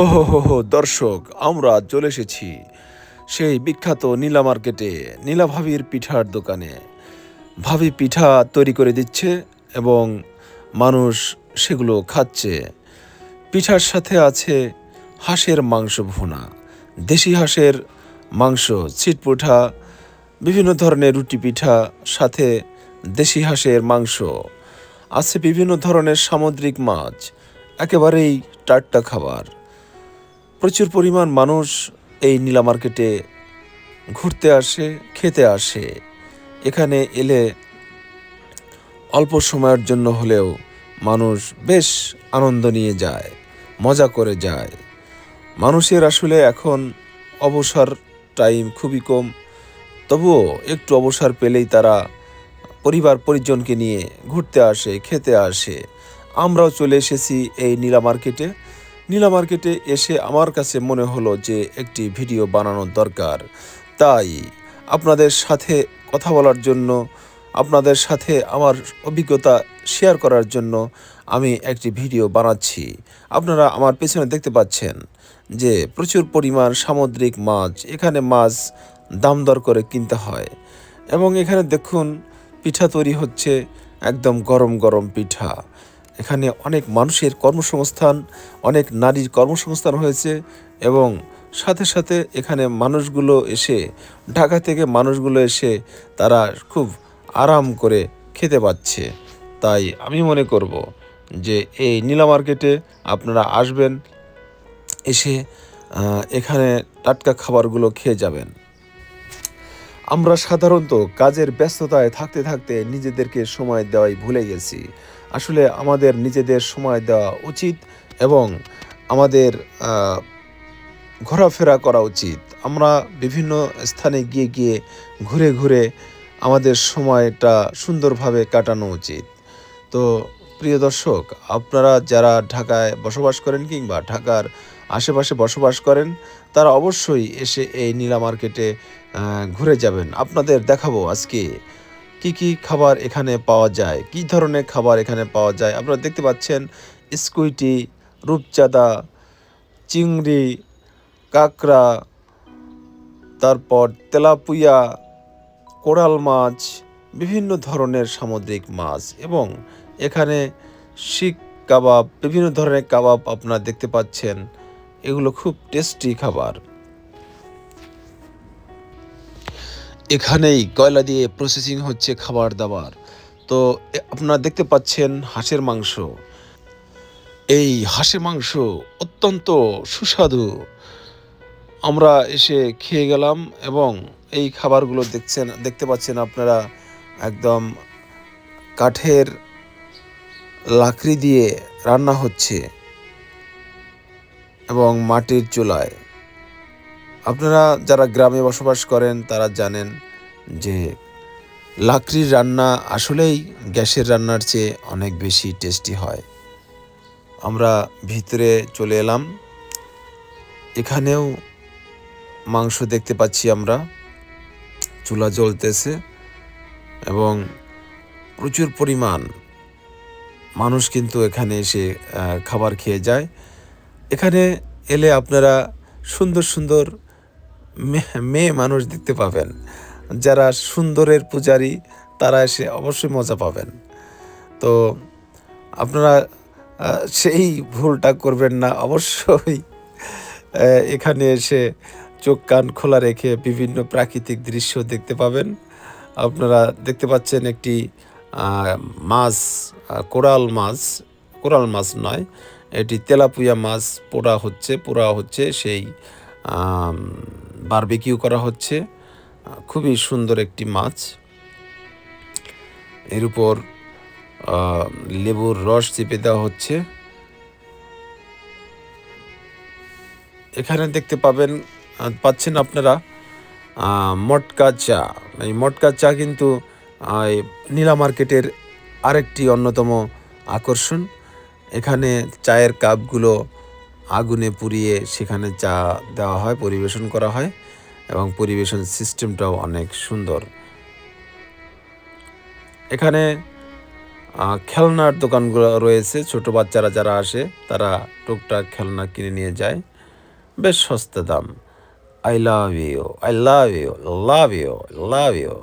হো দর্শক, আমরা চলে এসেছি সেই বিখ্যাত নীলা মার্কেটে, নীলা ভাবির পিঠার দোকানে। ভাবি পিঠা তৈরি করে দিচ্ছে এবং মানুষ সেগুলো খাচ্ছে। পিঠার সাথে আছে হাঁসের মাংস ভুনা, দেশি হাঁসের মাংস ছিটপুঠা বিভিন্ন ধরনের রুটি পিঠা, সাথে দেশি হাঁসের মাংস। আছে বিভিন্ন ধরনের সামুদ্রিক মাছ, একেবারেই টাটকা খাবার। প্রচুর পরিমাণ মানুষ এই নীলা মার্কেটে ঘুরতে আসে, খেতে আসে। এখানে এলে অল্প সময়ের জন্য হলেও মানুষ বেশ আনন্দ নিয়ে যায়, মজা করে যায়। মানুষের আসলে এখন অবসর টাইম খুবই কম, তবুও একটু অবসর পেলেই তারা পরিবার পরিজনকে নিয়ে ঘুরতে আসে, খেতে আসে। আমরাও চলে এসেছি এই নীলা মার্কেটে। নীলা মার্কেটে এসে আমার কাছে মনে হলো যে একটি ভিডিও বানানোর দরকার। তাই আপনাদের সাথে কথা বলার জন্য, আপনাদের সাথে আমার অভিজ্ঞতা শেয়ার করার জন্য আমি একটি ভিডিও বানাচ্ছি। আপনারা আমার পেছনে দেখতে পাচ্ছেন যে প্রচুর পরিমাণ সামুদ্রিক মাছ, এখানে মাছ দাম দর করে কিনতে হয়। এবং এখানে দেখুন, পিঠা তৈরি হচ্ছে একদম গরম গরম পিঠা। এখানে অনেক মানুষের কর্মসংস্থান, অনেক নারীর কর্মসংস্থান হয়েছে এবং সাথে সাথে এখানে মানুষগুলো এসে, ঢাকা থেকে মানুষগুলো এসে তারা খুব আরাম করে খেতে পাচ্ছে। তাই আমি মনে করব যে এই নীলা মার্কেটে আপনারা আসবেন, এসে এখানে টাটকা খাবারগুলো খেয়ে যাবেন। আমরা সাধারণত কাজের ব্যস্ততায় থাকতে থাকতে নিজেদেরকে সময় দেওয়াই ভুলে গেছি। আসলে আমাদের নিজেদের সময় দেওয়া উচিত এবং আমাদের ঘোরাফেরা করা উচিত। আমরা বিভিন্ন স্থানে গিয়ে গিয়ে ঘুরে ঘুরে আমাদের সময়টা সুন্দরভাবে কাটানো উচিত। তো প্রিয় দর্শক, আপনারা যারা ঢাকায় বসবাস করেন কিংবা ঢাকার আশেপাশে বসবাস করেন, তারা অবশ্যই এসে এই নীলা মার্কেটে ঘুরে যাবেন। আপনাদের দেখাবো আজকে কি কি খাবার এখানে পাওয়া যায়? কি ধরনের খাবার এখানে পাওয়া যায়? আপনারা দেখতে পাচ্ছেন স্কুইটি, রূপচাঁদা, চিংড়ি, কাঁকড়া, তারপর তেলাপুয়া, কোরাল মাছ, বিভিন্ন ধরনের সামুদ্রিক মাছ এবং এখানে শিক কাবাব, বিভিন্ন ধরনের কাবাব আপনারা দেখতে পাচ্ছেন। এগুলো খুব টেস্টি খাবার। এখানেই কয়লা দিয়ে প্রসেসিং হচ্ছে খাবার দাবার। তো আপনারা দেখতে পাচ্ছেন হাঁসের মাংস। এই হাঁসের মাংস অত্যন্ত সুস্বাদু। আমরা এসে খেয়ে গেলাম এবং এই খাবারগুলো দেখছেন, দেখতে পাচ্ছেন আপনারা একদম কাঠের লাকড়ি দিয়ে রান্না হচ্ছে এবং মাটির চুলায়। আপনারা যারা গ্রামে বসবাস করেন, তারা জানেন যে লাকড়ির রান্না আসলেই গ্যাসের রান্নার চেয়ে অনেক বেশি টেস্টি হয়। আমরা ভিতরে চলে এলাম। এখানেও মাংস দেখতে পাচ্ছি আমরা। চুলা জ্বলতেছে এবং প্রচুর পরিমাণ মানুষ কিন্তু এখানে এসে খাবার খেয়ে যায়। এখানে এলে আপনারা সুন্দর সুন্দর মেয়ে মানুষ দেখতে পাবেন। যারা সুন্দরের পূজারী, তারা এসে অবশ্যই মজা পাবেন। তো আপনারা সেই ভুলটা করবেন না। অবশ্যই এখানে এসে চোখ কান খোলা রেখে বিভিন্ন প্রাকৃতিক দৃশ্য দেখতে পাবেন। আপনারা দেখতে পাচ্ছেন একটি মাছ কোরাল মাছ কোরাল মাছ নয়, এটি তেলাপুয়া মাছ পোড়া হচ্ছে পোড়া হচ্ছে সেই বারবিকিউ করা হচ্ছে। খুবই সুন্দর একটি মাছ। এর উপর লেবুর রস চেপে দেওয়া হচ্ছে। এখানে দেখতে পাবেন পাচ্ছেন আপনারা মটকা চা। এই মটকা চা কিন্তু নীলা মার্কেটের আরেকটি অন্যতম আকর্ষণ। এখানে চায়ের কাপগুলো আগুনে পুড়িয়ে সেখানে চা দেওয়া হয়, পরিবেশন করা হয় এবং পরিবেশন সিস্টেমটাও অনেক সুন্দর। এখানে খেলনার দোকানগুলো রয়েছে। ছোট বাচ্চারা যারা আসে, তারা টুকটাক খেলনা কিনে নিয়ে যায়। বেশ সস্তা দাম। I love you I love you love you love you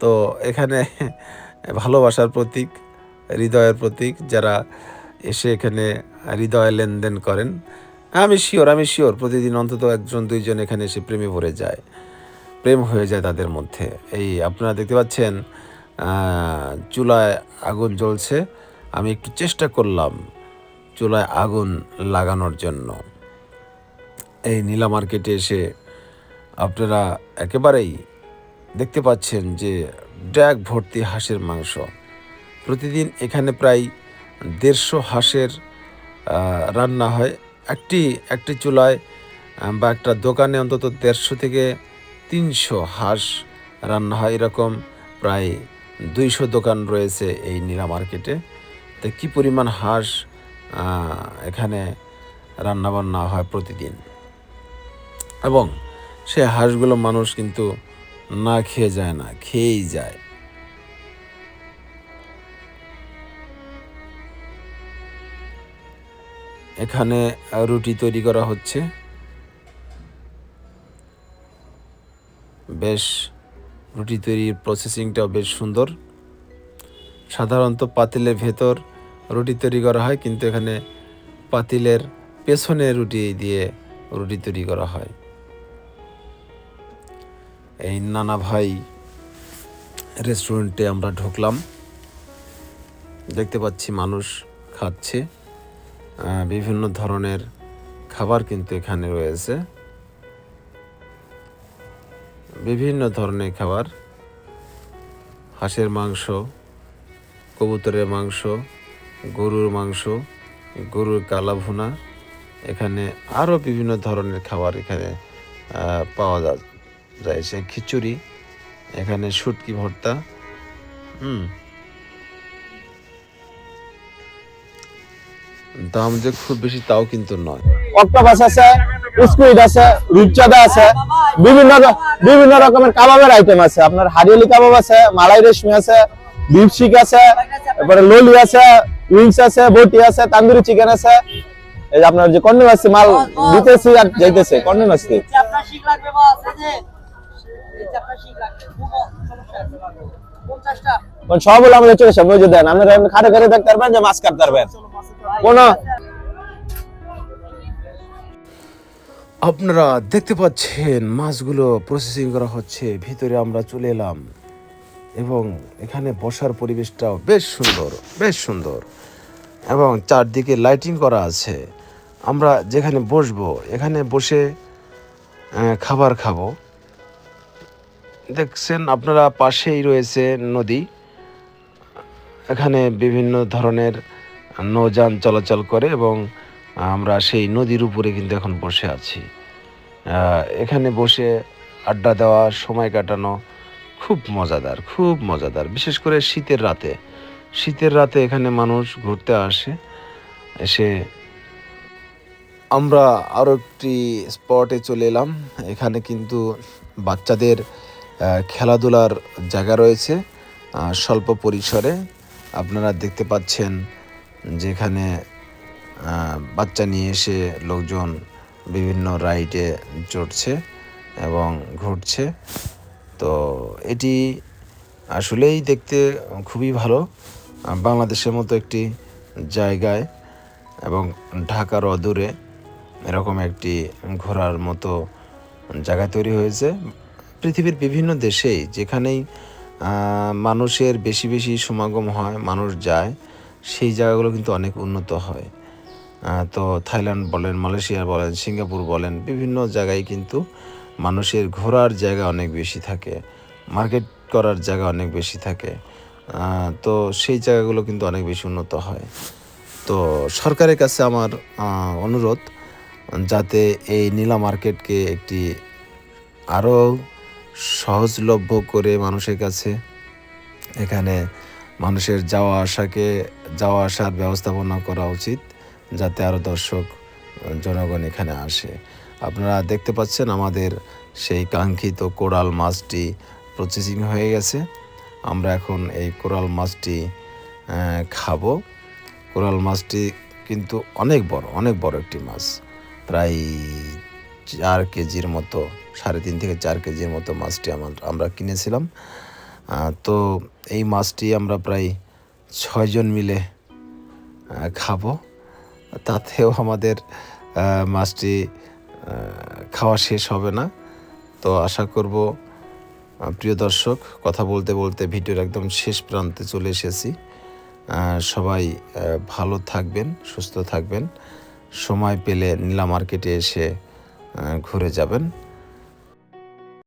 তো এখানে ভালোবাসার প্রতীক, হৃদয়ের প্রতীক, যারা এসে এখানে হৃদয় লেনদেন করেন। আমি শিওর আমি শিওর, প্রতিদিন অন্তত একজন, দুইজন এখানে এসে প্রেমে ভরে যায়। প্রেম হয়ে যায় তাদের মধ্যে। এই আপনারা দেখতে পাচ্ছেন চুলায় আগুন জ্বলছে। আমি একটু চেষ্টা করলাম চুলায় আগুন লাগানোর জন্য। এই নীলা মার্কেটে এসে আপনারা একেবারেই দেখতে পাচ্ছেন যে ড্যাগ ভর্তি হাঁসের মাংস। প্রতিদিন এখানে প্রায় দেড়শো হাঁসের রান্না হয়। একটি একটি চুলায় বা একটা দোকানে অন্তত দেড়শো থেকে তিনশো হাঁস রান্না হয়। এরকম প্রায় দুইশো দোকান রয়েছে এই নীলা মার্কেটে। তো কী পরিমাণ হাঁস এখানে রান্নাবান্না হয় প্রতিদিন? এবং সে হাঁসগুলো মানুষ কিন্তু না খেয়ে যায় না, খেয়েই যায়। এখানে রুটি তৈরি করা হচ্ছে। বেশ, রুটি তৈরির প্রসেসিংটাও বেশ সুন্দর। সাধারণত পাতিলের ভেতর রুটি তৈরি করা হয়, কিন্তু এখানে পাতিলের পেছনে রুটি দিয়ে রুটি তৈরি করা হয়। এই নানা ভাই রেস্টুরেন্টে আমরা ঢুকলাম। দেখতে পাচ্ছি মানুষ খাচ্ছে। বিভিন্ন ধরনের খাবার কিন্তু এখানে রয়েছে। বিভিন্ন ধরনের খাবার। হাঁসের মাংস, কবুতরের মাংস, গরুর মাংস, গরুর কালা ভুনা, এখানে আরও বিভিন্ন ধরনের খাবার এখানে পাওয়া যায় সে খিচুড়ি, এখানে শুটকি ভর্তা, হুম। দাম যে খুব বেশি তাও কিন্তু নয়। অক্টোপাস আছে স্কুইড আছে রূপচাঁদা আছে বিভিন্ন বিভিন্ন রকমের কাবাবের আইটেম আছে। আপনার হারিয়ালি কাবাব আছে মালাই রেশমি আছে আছে তারপরে ললি আছে উইংস আছে বটি আছে তান্দুরি চিকেন আছে। এই যে আপনার যে কন্টিনিউয়াস মাল দিতেছি আর যাইতেছে পঞ্চাশটা। সব হলো আমাদের চলে সব যে দেন আপনারা খাটে খাটে দেখতে পারবেন যে মাছ কাটতে পারবেন। কোনো আপনারা দেখতে পাচ্ছেন মাছগুলো প্রসেসিং করা হচ্ছে, ভিতরে আমরা চলে এলাম। এবং এখানে বসার পরিবেশটাও বেশ সুন্দর বেশ সুন্দর। এবং চারদিকে লাইটিং করা আছে। আমরা যেখানে বসবো, এখানে বসে খাবার খাব। দেখছেন, আপনারা পাশেই রয়েছে নদী। এখানে বিভিন্ন ধরনের নৌযান চলাচল করে এবং আমরা সেই নদীর উপরে কিন্তু এখন বসে আছি। এখানে বসে আড্ডা দেওয়া, সময় কাটানো খুব মজাদার খুব মজাদার। বিশেষ করে শীতের রাতে। শীতের রাতে এখানে মানুষ ঘুরতে আসে, এসে আমরা আরও একটি স্পটে চলে এলাম। এখানে কিন্তু বাচ্চাদের খেলাধুলার জায়গা রয়েছে স্বল্প পরিসরে। আপনারা দেখতে পাচ্ছেন যেখানে বাচ্চা নিয়ে এসে লোকজন বিভিন্ন রাইডে চড়ছে এবং ঘুরছে। তো এটি আসলেই দেখতে খুবই ভালো। বাংলাদেশের মতো একটি জায়গায় এবং ঢাকার অদূরে এরকম একটি ঘোরার মতো জায়গা তৈরি হয়েছে। পৃথিবীর বিভিন্ন দেশেই যেখানেই মানুষের বেশি বেশি সমাগম হয়, মানুষ যায় সেই জায়গাগুলো কিন্তু অনেক উন্নত হয়। তো থাইল্যান্ড বলেন, মালয়েশিয়া বলেন, সিঙ্গাপুর বলেন, বিভিন্ন জায়গায় কিন্তু মানুষের ঘোরার জায়গা অনেক বেশি থাকে, মার্কেট করার জায়গা অনেক বেশি থাকে তো সেই জায়গাগুলো কিন্তু অনেক বেশি উন্নত হয়। তো সরকারের কাছে আমার অনুরোধ, যাতে এই নীলা মার্কেটকে একটি আরও সহজলভ্য করে মানুষের কাছে এখানে মানুষের যাওয়া আসাকে, যাওয়া আসার ব্যবস্থাপনা করা উচিত যাতে আরও দর্শক, জনগণ এখানে আসে। আপনারা দেখতে পাচ্ছেন আমাদের সেই কাঙ্ক্ষিত কোরাল মাছটি প্রসেসিং হয়ে গেছে। আমরা এখন এই কোরাল মাছটি খাব। কোরাল মাছটি কিন্তু অনেক বড় অনেক বড় একটি মাছ। প্রায় চার কেজির মতো, সাড়ে তিন থেকে চার কেজির মতো মাছটি আমার আমরা কিনেছিলাম। তো এই মাছটি আমরা প্রায় ছয়জন মিলে খাব। তাতেও আমাদের মাছটি খাওয়া শেষ হবে না। তো আশা করব প্রিয় দর্শক, কথা বলতে বলতে ভিডিওর একদম শেষ প্রান্তে চলে এসেছি। সবাই ভালো থাকবেন, সুস্থ থাকবেন। সময় পেলে নীলা মার্কেটে এসে ঘুরে যাবেন।